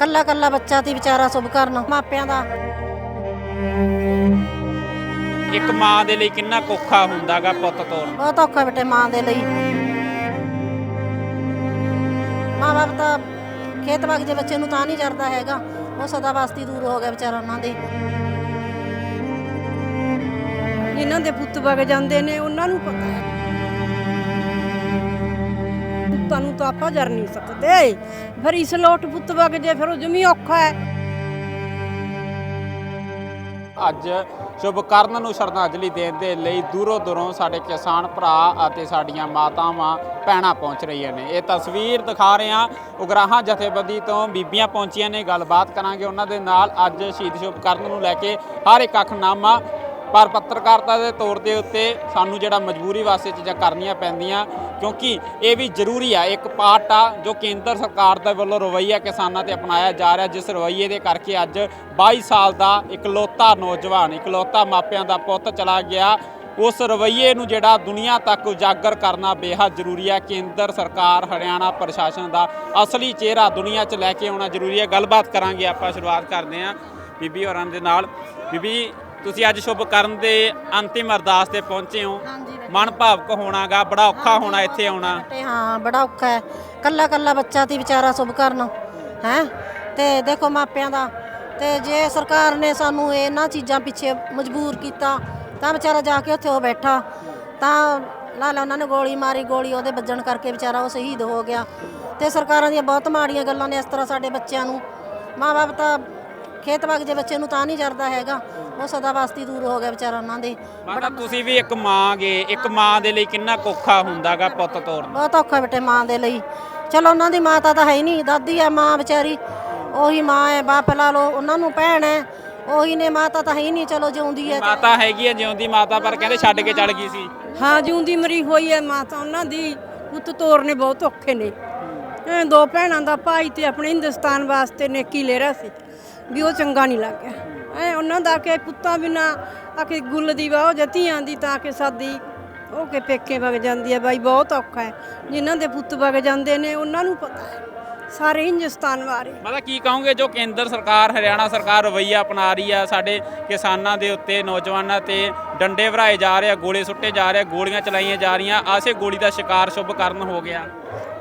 ਕੱਲਾ ਕੱਲਾ ਬੱਚਾ ਤੇ ਵਿਚਾਰਾ ਸੁਭ ਕਰਨ ਮਾਪਿਆਂ ਦਾ। ਇੱਕ ਮਾਂ ਦੇ ਲਈ ਕਿੰਨਾ ਔਖਾ ਹੁੰਦਾਗਾ ਪੁੱਤ ਤੋਰਨਾ। ਬਹੁਤ ਔਖਾ ਬੇਟੇ ਮਾਂ ਦੇ ਲਈ। ਮਾਂ ਬਾਪ ਤਾਂ ਖੇਤ ਬਾਗ ਜੇ ਬੱਚੇ ਨੂੰ ਤਾਂ ਨਹੀਂ ਜਰਦਾ ਹੈਗਾ। ਉਹ ਸਦਾ ਵਾਸਤੇ ਦੂਰ ਹੋ ਗਿਆ ਵਿਚਾਰਾ ਉਹਨਾਂ ਦੇ। ਜਿਨ੍ਹਾਂ ਦੇ ਪੁੱਤ ਵਗ ਜਾਂਦੇ ਨੇ ਉਹਨਾਂ ਨੂੰ ਪਤਾ ਹੈ। ਪੁੱਤਾਂ ਤਾਂ ਆਪਾਂ ਜਰ ਨਹੀਂ ਸਕਦੇ। ਫਿਰ ਇਸ ਲੋਟ ਪੁੱਤ ਵਗ ਜੇ, ਫਿਰ ਉਹ ਜਮੀ ਔਖਾ ਹੈ। ਅੱਜ ਸ਼ੁਭਕਰਨ ਨੂੰ ਸ਼ਰਧਾਂਜਲੀ ਦੇਣ ਦੇ ਲਈ ਦੂਰੋਂ ਦੂਰੋਂ ਸਾਡੇ ਕਿਸਾਨ ਭਰਾ ਅਤੇ ਸਾਡੀਆਂ ਮਾਤਾਵਾਂ ਭੈਣਾਂ ਪਹੁੰਚ ਰਹੀਆਂ ਨੇ। ਇਹ ਤਸਵੀਰ ਦਿਖਾ ਰਹੇ ਹਾਂ। ਉਗਰਾਹਾਂ ਜਥੇਬੰਦੀ ਤੋਂ ਬੀਬੀਆਂ ਪਹੁੰਚੀਆਂ ਨੇ। ਗੱਲਬਾਤ ਕਰਾਂਗੇ ਉਹਨਾਂ ਦੇ ਨਾਲ। ਅੱਜ ਸ਼ਹੀਦ ਸ਼ੁਭਕਰਨ ਨੂੰ ਲੈ ਕੇ ਹਰ ਇੱਕ ਅੱਖਨਾਮਾ ਪਰ ਪੱਤਰਕਾਰਤਾ ਦੇ ਤੌਰ ਦੇ ਉੱਤੇ ਸਾਨੂੰ ਜਿਹੜਾ ਮਜਬੂਰੀ ਵਾਸਤੇ ਚੀਜ਼ਾਂ ਕਰਨੀਆਂ ਪੈਂਦੀਆਂ, ਕਿਉਂਕਿ ਇਹ ਵੀ ਜ਼ਰੂਰੀ ਆ, ਇੱਕ ਪਾਰਟ ਆ ਜੋ ਕੇਂਦਰ ਸਰਕਾਰ ਦੇ ਵੱਲੋਂ ਰਵੱਈਆ ਕਿਸਾਨਾਂ ਤੇ ਅਪਣਾਇਆ ਜਾ ਰਿਹਾ, ਜਿਸ ਰਵੱਈਏ ਦੇ ਕਰਕੇ ਅੱਜ 22 ਸਾਲ ਦਾ ਇਕਲੌਤਾ ਨੌਜਵਾਨ, ਇਕਲੌਤਾ ਮਾਪਿਆਂ ਦਾ ਪੁੱਤ ਚਲਾ ਗਿਆ। ਉਸ ਰਵੱਈਏ ਨੂੰ ਜਿਹੜਾ ਦੁਨੀਆ ਤੱਕ ਉਜਾਗਰ ਕਰਨਾ ਬੇਹੱਦ ਜ਼ਰੂਰੀ ਹੈ ਕੇਂਦਰ ਸਰਕਾਰ, ਹਰਿਆਣਾ ਪ੍ਰਸ਼ਾਸਨ ਦਾ ਅਸਲੀ ਚਿਹਰਾ ਦੁਨੀਆ 'ਚ ਲੈ ਕੇ ਆਉਣਾ ਜ਼ਰੂਰੀ ਹੈ ਗੱਲਬਾਤ ਕਰਾਂਗੇ, ਆਪਾਂ ਸ਼ੁਰੂਆਤ ਕਰਦੇ ਹਾਂ ਬੀਬੀ ਹੋਰਾਂ ਦੇ ਨਾਲ। ਬੀਬੀ ਤੁਸੀਂ ਅੱਜ ਸ਼ੁਭ ਕਰਨ ਦੇ ਅੰਤਿਮ ਅਰਦਾਸ ਤੇ ਪਹੁੰਚੇ ਹੋ। ਹਾਂਜੀ ਮਨ ਭਾਵਕ ਹੋਣਾਗਾ ਬੜਾ ਔਖਾ ਹੋਣਾ ਇੱਥੇ ਆਉਣਾ। ਬੇਟੇ ਹਾਂ ਬੜਾ ਔਖਾ ਹੈ। ਕੱਲਾ ਕੱਲਾ ਬੱਚਾ ਤੇ ਵਿਚਾਰਾ ਸੁਭ ਕਰਨ ਹੈ? ਤੇ ਦੇਖੋ ਮਾਪਿਆਂ ਦਾ ਤੇ ਜੇ ਸਰਕਾਰ ਨੇ ਸਾਨੂੰ ਇਹਨਾਂ ਚੀਜ਼ਾਂ ਪਿੱਛੇ ਮਜਬੂਰ ਕੀਤਾ ਤਾਂ ਵਿਚਾਰਾ ਜਾ ਕੇ ਉੱਥੇ ਉਹ ਬੈਠਾ। ਤਾਂ ਲਾ ਲਾ ਉਹਨਾਂ ਨੇ ਗੋਲੀ ਮਾਰੀ ਗੋਲੀ ਉਹਦੇ ਵੱਜਣ ਕਰਕੇ ਵਿਚਾਰਾ ਉਹ ਸ਼ਹੀਦ ਹੋ ਗਿਆ। ਤੇ ਸਰਕਾਰਾਂ ਦੀਆਂ ਬਹੁਤ ਮਾੜੀਆਂ ਗੱਲਾਂ ਨੇ ਇਸ ਤਰ੍ਹਾਂ ਸਾਡੇ ਬੱਚਿਆਂ ਨੂੰ। ਮਾਂ-ਬਾਪ ਤਾਂ ਖੇਤ ਬਾਗ ਜੇ ਬੱਚੇ ਨੂੰ ਤਾਂ ਨਹੀਂ ਜਰਦਾ ਹੈਗਾ। ਉਹ ਸਦਾ ਵਾਸਤੇ ਦੂਰ ਹੋ ਗਿਆ ਵਿਚਾਰਾ ਉਹਨਾਂ ਦੇ। ਮਾਤਾ ਤੁਸੀਂ ਵੀ ਇੱਕ ਮਾਂ ਗੇ। ਇੱਕ ਮਾਂ ਦੇ ਲਈ ਕਿੰਨਾ ਕੁ ਔਖਾ ਹੁੰਦਾਗਾ ਪੁੱਤ ਤੋਰਨਾ। ਬਹੁਤ ਔਖਾ ਬੇਟੇ ਮਾਂ ਦੇ ਲਈ। ਚਲੋ ਉਹਨਾਂ ਦੀ ਮਾਤਾ ਤਾਂ ਹੈ ਹੀ ਨਹੀਂ। ਦਾਦੀ ਹੈ ਮਾਂ ਵਿਚਾਰੀ। ਉਹੀ ਮਾਂ ਹੈ ਬਾਪ ਲਾ ਲਓ ਉਹਨਾਂ ਨੂੰ ਭੈਣ ਹੈ। ਉਹੀ ਨੇ ਮਾਤਾ ਤਾਂ ਹੈ ਹੀ ਨਹੀਂ ਚਲੋ ਜਿਉਂਦੀ ਹੈ। ਮਾਤਾ ਹੈਗੀ ਹੈ ਜਿਉਂਦੀ ਮਾਤਾ ਪਰ ਕਹਿੰਦੇ ਛੱਡ ਕੇ ਚਲ ਗਈ ਸੀ। ਹਾਂ ਜਿਉਂਦੀ ਮਰੀ ਹੋਈ ਹੈ ਮਾਤਾ ਉਹਨਾਂ ਦੀ ਪੁੱਤ ਤੋਰਨੇ ਬਹੁਤ ਔਖੇ ਨੇ। ਐਂ ਦੋ ਭੈਣਾਂ ਦਾ ਭਾਈ ਤੇ ਆਪਣੇ ਹਿੰਦੁਸਤਾਨ ਵਾਸਤੇ ਨੇਕੀ ਲੈ ਰਿਹਾ ਸੀ, ਵੀ ਉਹ ਚੰਗਾ ਨਹੀਂ ਲੱਗਿਆ। ਐ ਉਹਨਾਂ ਦਾ ਕਿ ਪੁੱਤਾਂ ਬਿਨਾ ਆ ਗੁੱਲ ਦੀ ਵਾਹ ਜਤੀਆਂ ਦੀ ਤਾਂ ਕਿ ਸਾਦੀ, ਉਹ ਕੇ ਪੇਕੇ ਵਗ ਜਾਂਦੀ ਹੈ ਬਾਈ, ਬਹੁਤ ਔਖਾ ਹੈ। ਜਿਨ੍ਹਾਂ ਦੇ ਪੁੱਤ ਵਗ ਜਾਂਦੇ ਨੇ, ਉਹਨਾਂ ਨੂੰ ਪਤਾ ਹੈ। ਸਾਰੇ ਹਿੰਦੁਸਤਾਨ ਬਾਰੇ ਮਤਲਬ ਕੀ ਕਹੋਗੇ ਜੋ ਕੇਂਦਰ ਸਰਕਾਰ ਹਰਿਆਣਾ ਸਰਕਾਰ ਰਵੱਈਆ ਅਪਣਾ ਰਹੀ ਆ ਸਾਡੇ ਕਿਸਾਨਾਂ ਦੇ ਉੱਤੇ ਨੌਜਵਾਨਾਂ ਤੇ ਡੰਡੇ ਭਰਾਏ ਜਾ ਰਹੇ ਆ ਗੋਲੇ ਸੁੱਟੇ ਜਾ ਰਹੇ ਆ ਗੋਲੀਆਂ ਚਲਾਈਆਂ ਜਾ ਰਹੀਆਂ ਆਸੇ ਗੋਲੀ ਦਾ ਸ਼ਿਕਾਰ ਸ਼ੁਭ ਕਰਨ ਹੋ ਗਿਆ।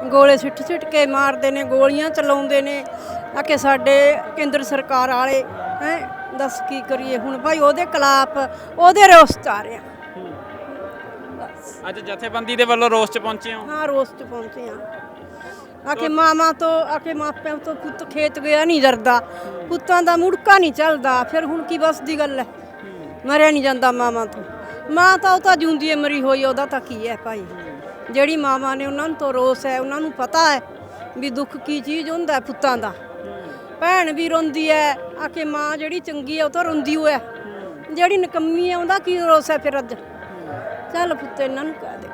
ਗੋਲੇ ਸਿੱਟ ਸਿੱਟ ਕੇ ਮਾਰਦੇ ਨੇ ਗੋਲੀਆਂ ਚਲਾਉਂਦੇ ਨੇ। ਆ ਕਿ ਸਾਡੇ ਕੇਂਦਰ ਸਰਕਾਰ ਵਾਲੇ ਹੈ ਦੱਸ ਕੀ ਕਰੀਏ ਹੁਣ? ਭਾਈ ਉਹਦੇ ਖਿਲਾਫ ਉਹਦੇ ਰੋਸ ਚ ਆ ਰਿਹਾ ਅੱਜ ਜਥੇਬੰਦੀ ਦੇ ਵੱਲੋਂ ਰੋਸ 'ਚ ਪਹੁੰਚੇ ਹੋ? ਹਾਂ ਰੋਸ ਚ ਪਹੁੰਚੇ ਆ। ਆਖੇ ਕਿ ਮਾਮਾ ਤੋਂ, ਆਖੇ ਮਾਪਿਆਂ ਤੋਂ ਪੁੱਤ ਖੇਤ ਗਿਆ ਨਹੀਂ ਜਰਦਾ। ਪੁੱਤਾਂ ਦਾ ਮੁੜਕਾ ਨਹੀਂ ਚੱਲਦਾ। ਫਿਰ ਹੁਣ ਕੀ ਬਸ ਦੀ ਗੱਲ ਹੈ ਮਰਿਆ ਨਹੀਂ ਜਾਂਦਾ ਮਾਮਾ ਤੋਂ। ਮਾਂ ਤਾਂ ਉਹ ਤਾਂ ਜਿਉਂਦੀ ਹੈ ਮਰੀ ਹੋਈ ਉਹਦਾ ਤਾਂ ਕੀ ਹੈ ਭਾਈ? ਜਿਹੜੀ ਮਾਵਾਂ ਨੇ ਉਹਨਾਂ ਨੂੰ ਤੋਂ ਰੋਸ ਹੈ ਉਹਨਾਂ ਨੂੰ ਪਤਾ ਹੈ ਵੀ ਦੁੱਖ ਕੀ ਚੀਜ਼ ਹੁੰਦਾ ਪੁੱਤਾਂ ਦਾ। ਭੈਣ ਵੀ ਰੋਂਦੀ ਹੈ ਆਖੇ ਮਾਂ ਜਿਹੜੀ ਚੰਗੀ ਹੈ ਉਹ ਤਾਂ ਰੋਂਦੀ ਹੋਇਆ ਜਿਹੜੀ ਨਕੰਮੀ ਹੈ ਉਹਦਾ ਕੀ ਰੋਸ ਹੈ ਫਿਰ ਅੱਜ? ਚੱਲ ਪੁੱਤ, ਇਹਨਾਂ ਨੂੰ ਕਹਿ ਦੇ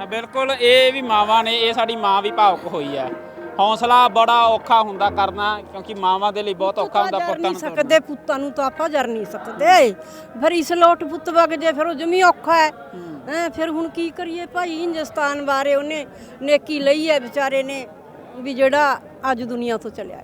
ਬਿਲਕੁਲ ਇਹ ਵੀ ਮਾਵਾਂ ਨੇ ਇਹ ਸਾਡੀ ਮਾਂ ਵੀ ਭਾਵੁਕ ਹੋਈ ਹੈ ਹੌਸਲਾ ਬੜਾ ਔਖਾ ਹੁੰਦਾ ਕਰਨਾ ਕਿਉਂਕਿ ਮਾਵਾਂ ਦੇ ਲਈ ਬਹੁਤ ਔਖਾ ਹੁੰਦਾ ਪੁੱਤਾਂ ਨੂੰ। ਸਕਦੇ ਪੁੱਤਾਂ ਨੂੰ ਤਾਂ ਆਪਾਂ ਜਰ ਨਹੀਂ ਸਕਦੇ। ਫਿਰ ਇਸ ਲੋਟ ਪੁੱਤ ਵਗ ਜੇ ਫਿਰ ਉਹ ਜਮੀ ਔਖਾ ਹੈ। ਹੈਂ, ਫਿਰ ਹੁਣ ਕੀ ਕਰੀਏ ਭਾਈ? ਹਿੰਦੁਸਤਾਨ ਬਾਰੇ ਉਹਨੇ ਨੇਕੀ ਲਈ ਹੈ ਵਿਚਾਰੇ ਨੇ ਵੀ ਜਿਹੜਾ ਅੱਜ ਦੁਨੀਆ ਤੋਂ ਚਲਿਆ